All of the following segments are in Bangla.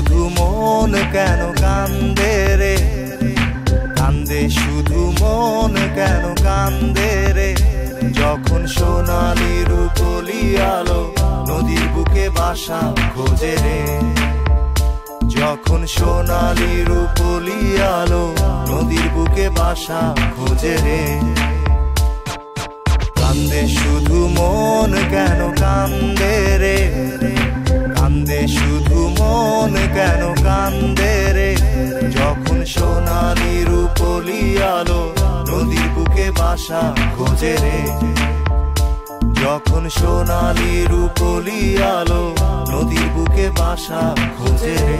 শুধু মন কেন কান্দে রে? কান্দে শুধু মন কেন কান্দে রে? যখন সোনালি রূপলি আলো নদীর বুকে বাসা খোঁজে রে। যখন সোনালি রূপলি আলো নদীর বুকে বাসা খোঁজে রে। কান্দে রে যখন সোনালি রূপলি আলো নদীর বুকে বাসা খোঁজে রে। যখন সোনালি রূপলি আলো নদীর বুকে বাসা খোঁজে রে।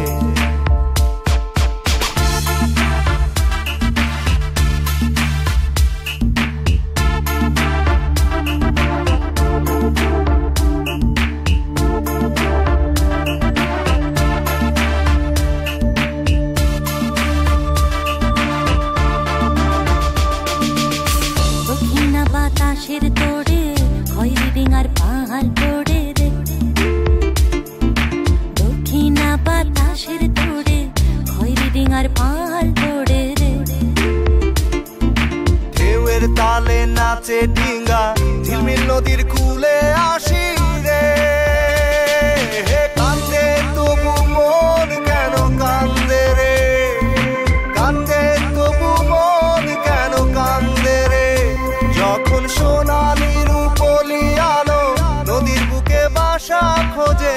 নাচে ডিঙ্গা ঝিলমিল নদীর কুলে আসি রে। কান্দে তবু মন কেন কান্দে রে? কান্দে তবু মন কেন কান্দে রে? যখন সোনালি রূপলি আলো নদীর বুকে বাসা খোঁজে